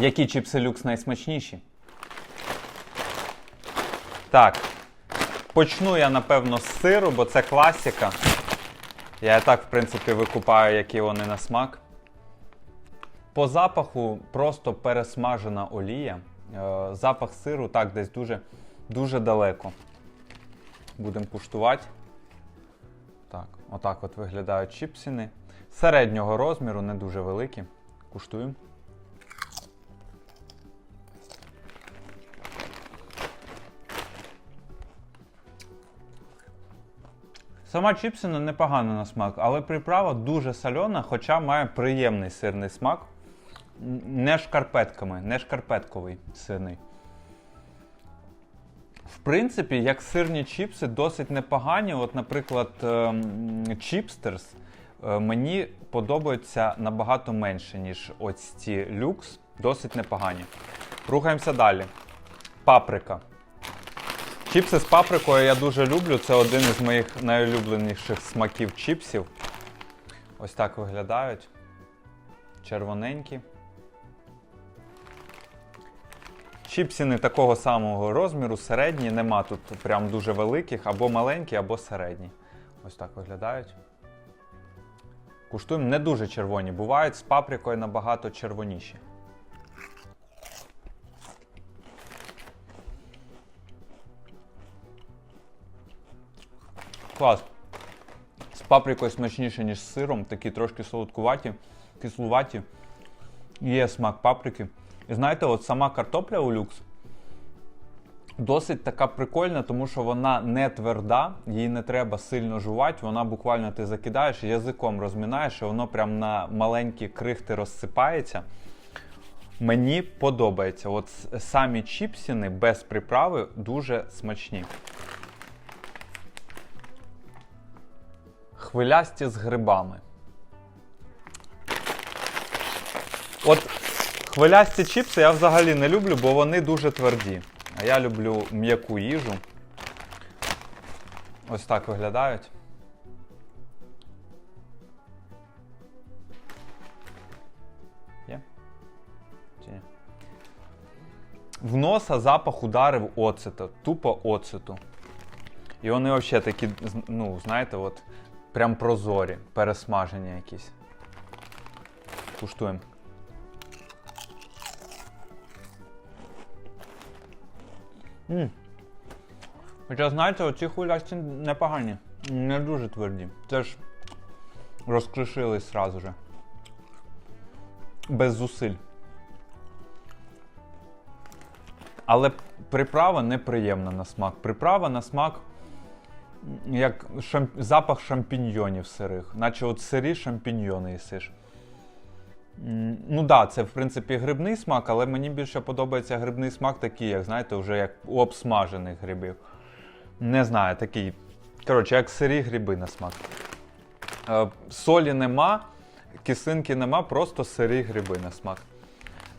Які чіпси люкс найсмачніші? Так. Почну я, напевно, з сиру, бо це класика. Я і так, в принципі, викупаю, які вони на смак. По запаху просто пересмажена олія. Е, Запах сиру так десь дуже, дуже далеко. Будемо куштувати. Так, отак от виглядають чіпсини. Середнього розміру, не дуже великі. Куштуємо. Сама чіпсина непогана на смак, але приправа дуже сольона, хоча має приємний сирний смак. Не шкарпетками, не шкарпетковий сирний. В принципі, як сирні чіпси досить непогані. От, наприклад, ем, чіпстерс е, мені подобаються набагато менше, ніж ось ці люкс. Досить непогані. Рухаємося далі. Паприка. Чіпси з паприкою я дуже люблю. Це один із моїх найулюбленіших смаків чіпсів. Ось так виглядають. Червоненькі. Чіпсини такого самого розміру, середні, нема тут прям дуже великих, або маленькі, або середні. Ось так виглядають. Куштуємо не дуже червоні. Бувають з паприкою набагато червоніші. Клас. З паприкою смачніше, ніж з сиром, такі трошки солодкуваті, кислуваті. Є смак паприки. І знаєте, от сама картопля у люкс досить така прикольна, тому що вона не тверда, її не треба сильно жувати, вона буквально ти закидаєш, язиком розмінаєш, і воно прям на маленькі крихти розсипається. Мені подобається. От самі чіпсіни без приправи дуже смачні. Хвилясті з грибами. От хвилясті чіпси я взагалі не люблю, бо вони дуже тверді. А я люблю м'яку їжу. Ось так виглядають. Є? Чи? В носа запах ударив оцету, тупо оцету. І вони взагалі такі, ну, знаєте, от прям прозорі, пересмажені якісь. Куштуємо. М. Хоча, знаєте, оці хвилясті непогані, не дуже тверді. Це ж розкришились сразу же. Без зусиль. Але приправа неприємна на смак. Приправа на смак як шам... запах шампіньйонів сирих, наче от сирі шампіньйони їсиш. Ну да, це в принципі грибний смак, але мені більше подобається грибний смак такий, як знаєте, вже як у обсмажених грибів. Не знаю, такий. Коротше, як сирі гриби на смак. Е, солі нема, кислинки нема, просто сирі гриби на смак.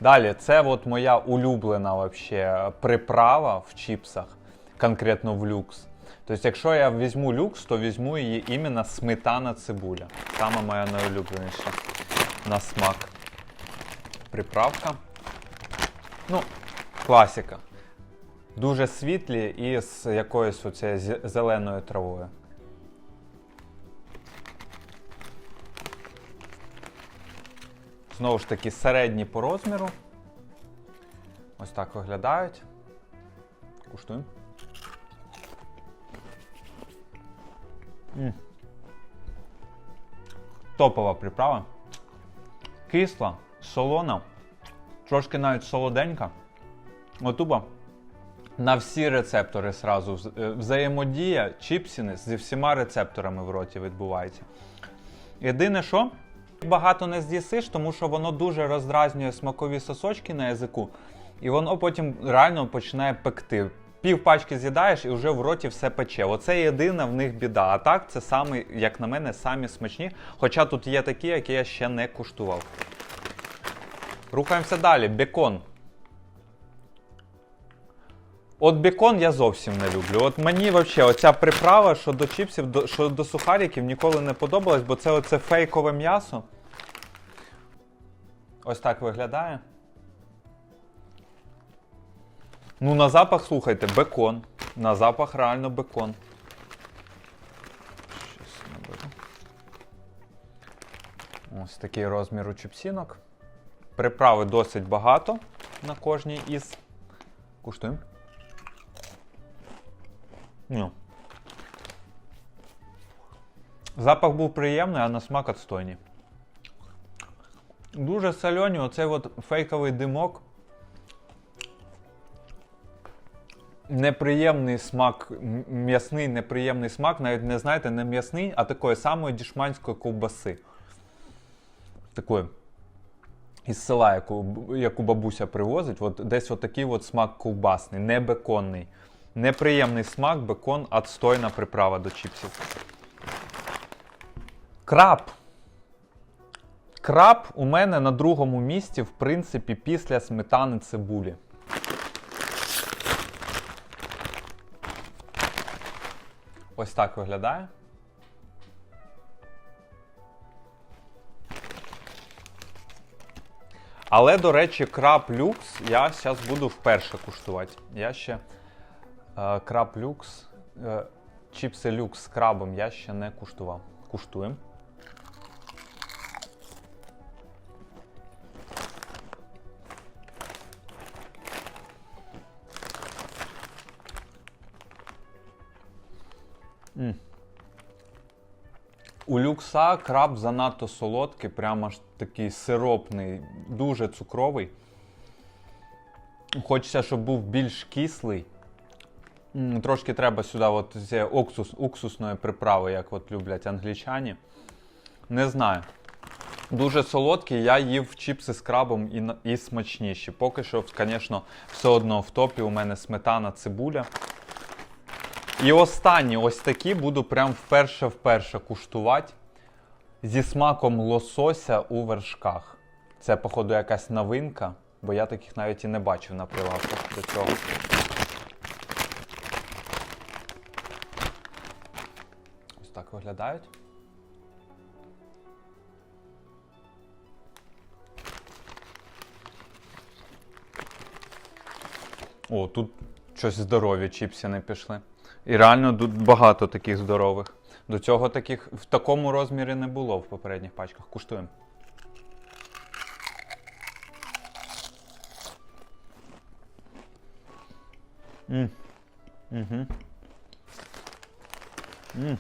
Далі, це от моя улюблена вообще приправа в чіпсах, конкретно в люкс. Тобто, якщо я візьму люкс, то візьму її іменно сметана цибуля. Саме моя найулюбленіша на смак. Приправка. Ну, класика. Дуже світлі і з якоюсь оце зеленою травою. Знову ж таки, середні по розміру. Ось так виглядають. Куштуємо. Топова приправа. Кисла, солона, трошки навіть солоденька. Отупа. На всі рецептори сразу е, взаємодія чіпсіни зі всіма рецепторами в роті відбувається. Єдине, що багато не з'їсиш, тому що воно дуже роздразнює смакові сосочки на язику, і воно потім реально починає пекти. Пів пачки з'їдаєш і вже в роті все пече. Оце єдина в них біда. А так, це саме, як на мене, самі смачні. Хоча тут є такі, які я ще не куштував. Рухаємося далі. Бекон. От бекон я зовсім не люблю. От мені взагалі оця приправа, що до чіпсів, до, що до сухариків ніколи не подобалась, бо це оце фейкове м'ясо. Ось так виглядає. Ну, на запах, слухайте, бекон. На запах реально бекон. Щось наберу. Ось такий розмір у чіпсінок. Приправи досить багато на кожній із. Куштуємо. Запах був приємний, а на смак отстойний. Дуже сольоні, оцей от фейковий димок. Неприємний смак, м'ясний неприємний смак, навіть не знаєте, не м'ясний, а такої самої дішманської ковбаси. Такої. Із села, яку, яку бабуся привозить, от десь отакий от смак ковбасний, не беконний. Неприємний смак, бекон, отстойна приправа до чіпсів. Краб. Краб у мене на другому місці, в принципі, після сметани цибулі. Ось так виглядає. Але, до речі, краб люкс я зараз буду вперше куштувати. Я ще е, краб люкс, е, чіпси люкс з крабом я ще не куштував. Куштуємо. У люкса краб занадто солодкий, прямо аж такий сиропний, дуже цукровий. Хочеться, щоб був більш кислий. Трошки треба сюди от з уксус, уксусної приправи, як от люблять англічані. Не знаю. Дуже солодкий, я їв чіпси з крабом і, і смачніші. Поки що, звісно, все одно в топі у мене сметана, цибуля. І останні ось такі буду прям вперше-вперше куштувати зі смаком лосося у вершках. Це, походу, якась новинка, бо я таких навіть і не бачив на прилавках до цього. Ось так виглядають. О, тут щось здорові чіпси не пішли. І реально тут багато таких здорових. До цього таких в такому розмірі не було в попередніх пачках. Куштуємо. Угу. М.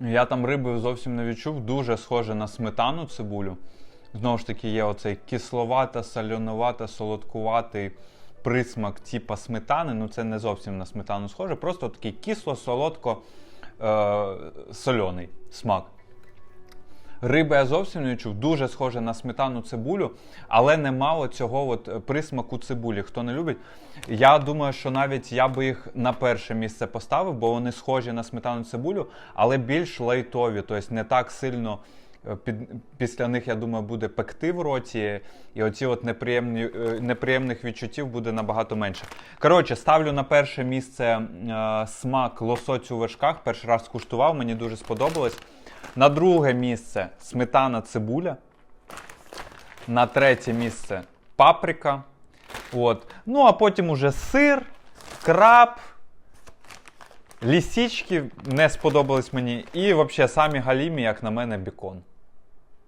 Я там риби зовсім не відчув, дуже схоже на сметану цибулю. Знову ж таки, є оцей кисловата, сальонувата, солодкуватий присмак типа сметани. Ну це не зовсім на сметану схоже, просто такий кисло-солодко е- соляний смак. Риби я зовсім не відчув, дуже схоже на сметану цибулю, але немало цього от е, присмаку цибулі. Хто не любить, я думаю, що навіть я би їх на перше місце поставив, бо вони схожі на сметану цибулю, але більш лайтові, тобто не так сильно. е, Під, після них, я думаю, буде пекти в роті, і оці от неприємні, е, неприємних відчуттів буде набагато менше. Коротше, ставлю на перше місце е, смак лосоць у вершках. Перший раз куштував, мені дуже сподобалось. На друге місце сметана цибуля. На третє місце паприка. От. Ну, а потім уже сир, краб, лісічки не сподобались мені. І взагалі самі галімі, як на мене, бікон.